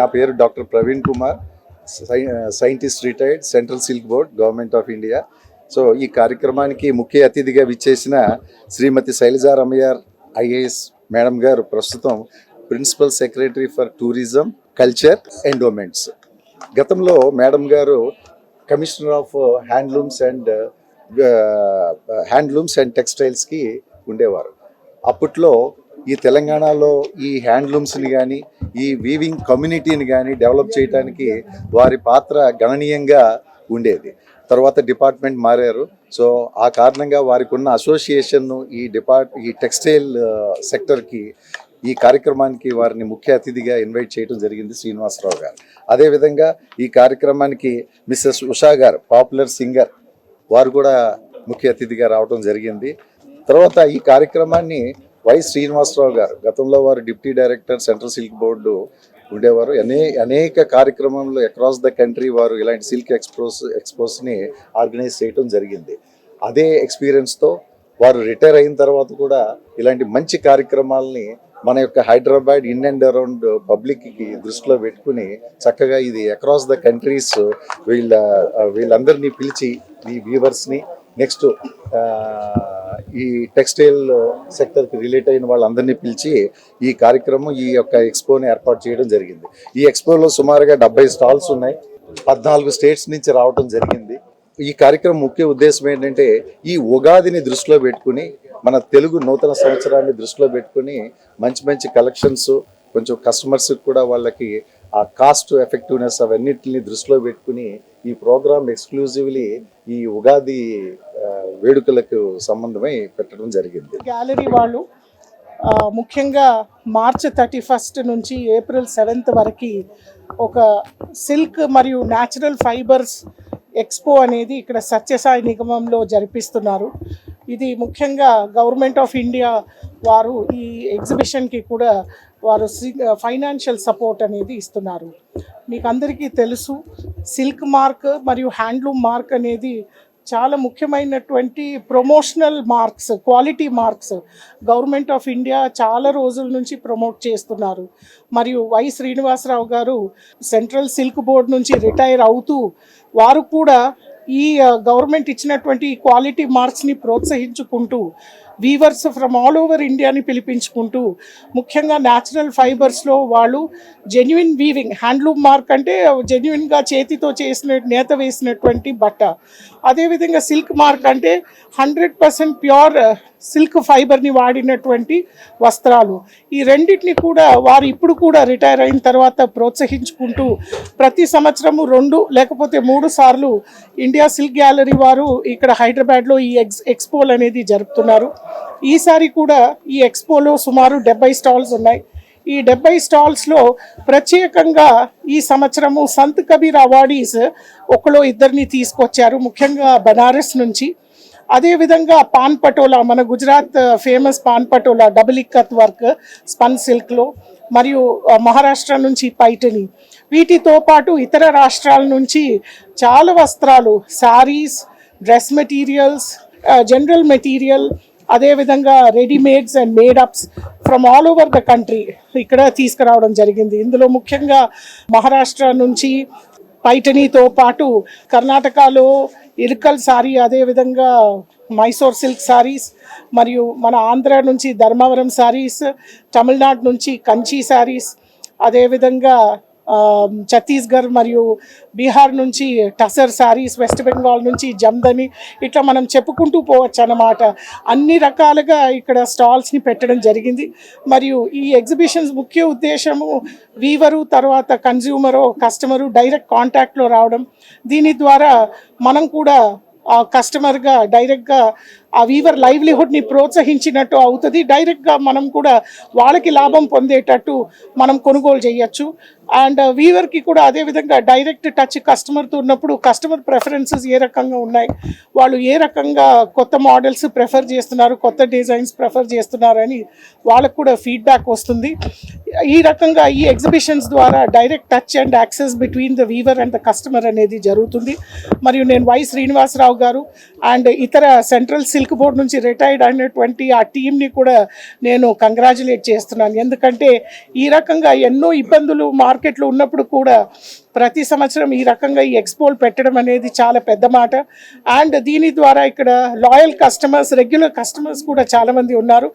నా పేరు doctor Praveen Kumar Sye scientist retired central silk board government of India. So ఈ కార్యక్రమానికి ముఖ్య అతిథిగా విచ్చేసిన శ్రీమతి శైలజా రమయ్యార్ ఐఏఎస్ మేడం గారు ప్రస్తుతం principal secretary for tourism culture endowments. గతంలో మేడం గారు commissioner of handlooms and handlooms and టెక్స్టైల్స్కి ఉండేవారు. అప్పట్లో ఈ తెలంగాణలో ఈ హ్యాండ్లూమ్స్ని కానీ ఈ వీవింగ్ కమ్యూనిటీని కానీ డెవలప్ చేయడానికి వారి పాత్ర గణనీయంగా ఉండేది. తర్వాత డిపార్ట్మెంట్ మారారు. సో ఆ కారణంగా వారికి ఉన్న అసోసియేషన్ను ఈ డిపార్ట్ ఈ టెక్స్టైల్ సెక్టర్కి ఈ కార్యక్రమానికి వారిని ముఖ్య అతిథిగా ఇన్వైట్ చేయడం జరిగింది శ్రీనివాసరావు గారు. అదేవిధంగా ఈ కార్యక్రమానికి మిస్సెస్ ఉషా గారు పాపులర్ సింగర్ వారు కూడా ముఖ్య అతిథిగా రావడం జరిగింది. తర్వాత ఈ కార్యక్రమాన్ని వై శ్రీనివాసరావు గారు గతంలో వారు deputy director central silk board ఉండేవారు. అనే అనేక కార్యక్రమంలో అక్రాస్ ద కంట్రీ వారు ఇలాంటి సిల్క్ ఎక్స్పోస్ ఎక్స్పోస్ని ఆర్గనైజ్ చేయడం జరిగింది. అదే ఎక్స్పీరియన్స్తో వారు రిటైర్ అయిన తర్వాత కూడా ఇలాంటి మంచి కార్యక్రమాలని మన యొక్క హైదరాబాద్ ఇన్ అండ్ అరౌండ్ పబ్లిక్కి దృష్టిలో పెట్టుకుని చక్కగా ఇది అక్రాస్ ద కంట్రీస్ వీళ్ళ వీళ్ళందరినీ పిలిచి ఈ వ్యూవర్స్ని నెక్స్ట్ ఈ టెక్స్టైల్ సెక్టర్కి రిలేట్ అయిన వాళ్ళందరినీ పిలిచి ఈ కార్యక్రమం ఈ యొక్క ఎక్స్పోని ఏర్పాటు చేయడం జరిగింది. ఈ ఎక్స్పోలో సుమారుగా డెబ్బై స్టాల్స్ ఉన్నాయి. పద్నాలుగు స్టేట్స్ నుంచి రావడం జరిగింది. ఈ కార్యక్రమం ముఖ్య ఉద్దేశం ఏంటంటే ఈ ఉగాదిని దృష్టిలో పెట్టుకుని మన తెలుగు నూతన సంవత్సరాన్ని దృష్టిలో పెట్టుకుని మంచి మంచి కలెక్షన్స్ కొంచెం కస్టమర్స్ కూడా వాళ్ళకి ఆ కాస్ట్ ఎఫెక్టివ్నెస్ అవన్నిటిని దృష్టిలో పెట్టుకుని ఈ ప్రోగ్రామ్ ఎక్స్క్లూజివ్లీ ఈ ఉగాది వేడుకలకు సంబంధమై పెట్టడం జరిగింది. గ్యాలరీ వాళ్ళు ముఖ్యంగా మార్చ్ థర్టీ ఫస్ట్ నుంచి ఏప్రిల్ సెవెంత్ వరకు ఒక సిల్క్ మరియు న్యాచురల్ ఫైబర్స్ ఎక్స్పో అనేది ఇక్కడ సత్యసాయి నిగమంలో జరిపిస్తున్నారు. ఇది ముఖ్యంగా గవర్నమెంట్ ఆఫ్ ఇండియా వారు ఈ ఎగ్జిబిషన్కి కూడా వారు ఫైనాన్షియల్ సపోర్ట్ అనేది ఇస్తున్నారు. మీకు అందరికీ తెలుసు సిల్క్ మార్క్ మరియు హ్యాండ్లూమ్ మార్క్ అనేది చాలా ముఖ్యమైనటువంటి promotional marks quality marks government of India చాలా రోజుల నుంచి ప్రమోట్ చేస్తున్నారు. మరియు వై శ్రీనివాసరావు గారు సెంట్రల్ సిల్క్ బోర్డ్ నుంచి రిటైర్ అవుతూ వారు కూడా ఈ uh, గవర్నమెంట్ ఇచ్చినటువంటి క్వాలిటీ మార్క్స్ని ప్రోత్సహించుకుంటూ వీవర్స్ ఫ్రమ్ ఆల్ ఓవర్ ఇండియాని పిలిపించుకుంటూ ముఖ్యంగా న్యాచురల్ ఫైబర్స్లో వాళ్ళు జెన్యున్ వీవింగ్ హ్యాండ్లూమ్ మార్క్ అంటే జెన్యున్గా చేతితో చేసిన నేత వేసినటువంటి బట్ట. అదేవిధంగా సిల్క్ మార్క్ అంటే హండ్రెడ్ పర్సెంట్ ప్యూర్ సిల్క్ ఫైబర్ని వాడినటువంటి వస్త్రాలు. ఈ రెండింటిని కూడా వారు ఇప్పుడు కూడా రిటైర్ అయిన తర్వాత ప్రోత్సహించుకుంటూ ప్రతి సంవత్సరము రెండు లేకపోతే మూడు సార్లు ఇండియా సిల్క్ గ్యాలరీ వారు ఇక్కడ హైదరాబాద్లో ఈ ఎక్స్ ఎక్స్పోల్ అనేది జరుపుతున్నారు. ఈసారి కూడా ఈ ఎక్స్పోలో సుమారు డెబ్బై స్టాల్స్ ఉన్నాయి. ఈ డెబ్బై స్టాల్స్లో ప్రత్యేకంగా ఈ సంవత్సరము సంత్ కబీర్ అవార్డీస్ ఒకలో ఇద్దరిని తీసుకొచ్చారు ముఖ్యంగా బనారస్ నుంచి. అదేవిధంగా పాన్ పటోలా మన Gujarat famous pan patola double ikat work spun సిల్క్లో మరియు మహారాష్ట్ర నుంచి పైటని. వీటితో పాటు ఇతర రాష్ట్రాల నుంచి చాలా వస్త్రాలు saris dress materials general material అదేవిధంగా readymades and madeups from all over the country ఇక్కడ తీసుకురావడం జరిగింది. ఇందులో ముఖ్యంగా మహారాష్ట్ర నుంచి పైటనీతో పాటు కర్ణాటకలో ఇరుకల్ సారీ అదేవిధంగా మైసూర్ సిల్క్ సారీస్ మరియు మన ఆంధ్ర నుంచి ధర్మవరం సారీస్ తమిళనాడు నుంచి కంచి సారీస్ అదేవిధంగా ఛత్తీస్గఢ్ మరియు బీహార్ నుంచి టసర్ సారీస్ వెస్ట్ బెంగాల్ నుంచి జమ్దని ఇట్లా మనం చెప్పుకుంటూ పోవచ్చు అన్నమాట. అన్ని రకాలుగా ఇక్కడ స్టాల్స్ని పెట్టడం జరిగింది. మరియు ఈ ఎగ్జిబిషన్స్ ముఖ్య ఉద్దేశము వీవరు తర్వాత కన్జ్యూమరు కస్టమరు డైరెక్ట్ కాంటాక్ట్లో రావడం. దీని ద్వారా మనం కూడా కస్టమర్గా డైరెక్ట్గా ఆ వీవర్ లైవ్లీహుడ్ని ప్రోత్సహించినట్టు అవుతుంది. డైరెక్ట్గా మనం కూడా వాళ్ళకి లాభం పొందేటట్టు మనం కొనుగోలు చేయొచ్చు. అండ్ uh, వీవర్కి కూడా అదేవిధంగా డైరెక్ట్ టచ్ కస్టమర్తో ఉన్నప్పుడు కస్టమర్ ప్రెఫరెన్సెస్ ఏ రకంగా ఉన్నాయి? వాళ్ళు ఏ రకంగా కొత్త మోడల్స్ ప్రిఫర్ చేస్తున్నారు? కొత్త డిజైన్స్ ప్రిఫర్ చేస్తున్నారని వాళ్ళకు కూడా ఫీడ్బ్యాక్ వస్తుంది. ఈ రకంగా ఈ ఎగ్జిబిషన్స్ ద్వారా direct touch and access between the weaver and the customer అనేది జరుగుతుంది. మరియు నేను వై శ్రీనివాసరావు గారు అండ్ ఇతర సెంట్రల్ సిల్క్ సిల్క్ బోర్డ్ నుంచి రిటైర్డ్ అయినటువంటి ఆ టీంని కూడా నేను కంగ్రాచులేట్ చేస్తున్నాను. ఎందుకంటే ఈ రకంగా ఎన్నో ఇబ్బందులు మార్కెట్లో ఉన్నప్పుడు కూడా ప్రతి సంవత్సరం ఈ రకంగా ఈ ఎక్స్పోలు పెట్టడం అనేది చాలా పెద్ద మాట. అండ్ దీని ద్వారా ఇక్కడ లాయల్ కస్టమర్స్ రెగ్యులర్ కస్టమర్స్ కూడా చాలామంది ఉన్నారు.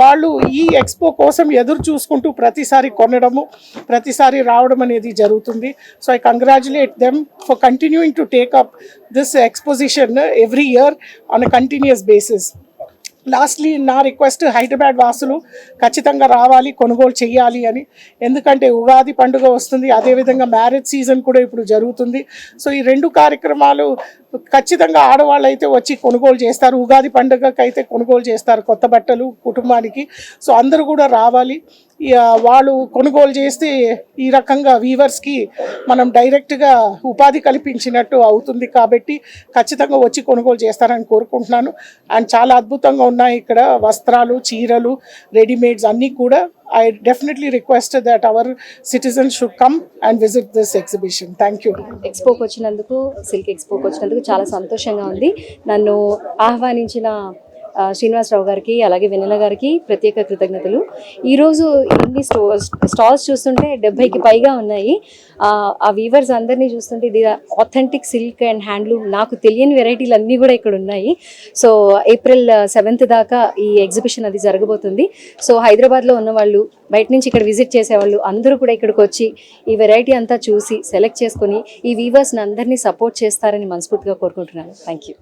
వాళ్ళు ఈ ఎక్స్పో కోసం ఎదురు చూసుకుంటూ ప్రతిసారి కొనడము ప్రతిసారి రావడం అనేది జరుగుతుంది. So I congratulate them for continuing to take up this exposition every year on a continuous basis lastly నా రిక్వెస్ట్ హైదరాబాద్ వాసులు ఖచ్చితంగా రావాలి కొనుగోలు చేయాలి అని. ఎందుకంటే ఉగాది పండుగ వస్తుంది అదేవిధంగా మ్యారేజ్ సీజన్ కూడా ఇప్పుడు జరుగుతుంది. సో ఈ రెండు కార్యక్రమాలు ఖచ్చితంగా ఆడవాళ్ళు అయితే వచ్చి కొనుగోలు చేస్తారు. ఉగాది పండుగకైతే కొనుగోలు చేస్తారు కొత్త బట్టలు కుటుంబానికి. సో అందరూ కూడా రావాలి. వాళ్ళు కొనుగోలు చేస్తే ఈ రకంగా వీవర్స్కి మనం డైరెక్ట్గా ఉపాధి కల్పించినట్టు అవుతుంది కాబట్టి ఖచ్చితంగా వచ్చి కొనుగోలు చేస్తారని కోరుకుంటున్నాను. అండ్ చాలా అద్భుతంగా ఉన్నాయి ఇక్కడ వస్త్రాలు చీరలు రెడీమేడ్స్ అన్నీ కూడా. I definitely request that our citizens should come and visit this exhibition thank you ఎక్స్పోకి వచ్చినందుకు సిల్క్ ఎక్స్పోకి వచ్చినందుకు చాలా సంతోషంగా ఉంది. నన్ను ఆహ్వానించిన శ్రీనివాసరావు గారికి అలాగే వెన్నెల గారికి ప్రత్యేక కృతజ్ఞతలు. ఈరోజు ఇన్ని స్టో స్టాల్స్ చూస్తుంటే డెబ్బైకి పైగా ఉన్నాయి. ఆ, వీవర్స్ అందరినీ చూస్తుంటే ఇది ఆథెంటిక్ సిల్క్ అండ్ హ్యాండ్లూమ్ నాకు తెలియని వెరైటీలు అన్నీ కూడా ఇక్కడ ఉన్నాయి. సో ఏప్రిల్ సెవెంత్ దాకా ఈ ఎగ్జిబిషన్ అది జరగబోతుంది. సో హైదరాబాద్లో ఉన్న వాళ్ళు బయట నుంచి ఇక్కడ విజిట్ చేసేవాళ్ళు అందరూ కూడా ఇక్కడికి వచ్చి ఈ వెరైటీ అంతా చూసి సెలెక్ట్ చేసుకుని ఈ వీవర్స్ని అందరినీ సపోర్ట్ చేస్తారని మనస్ఫూర్తిగా కోరుకుంటున్నాను. Thank you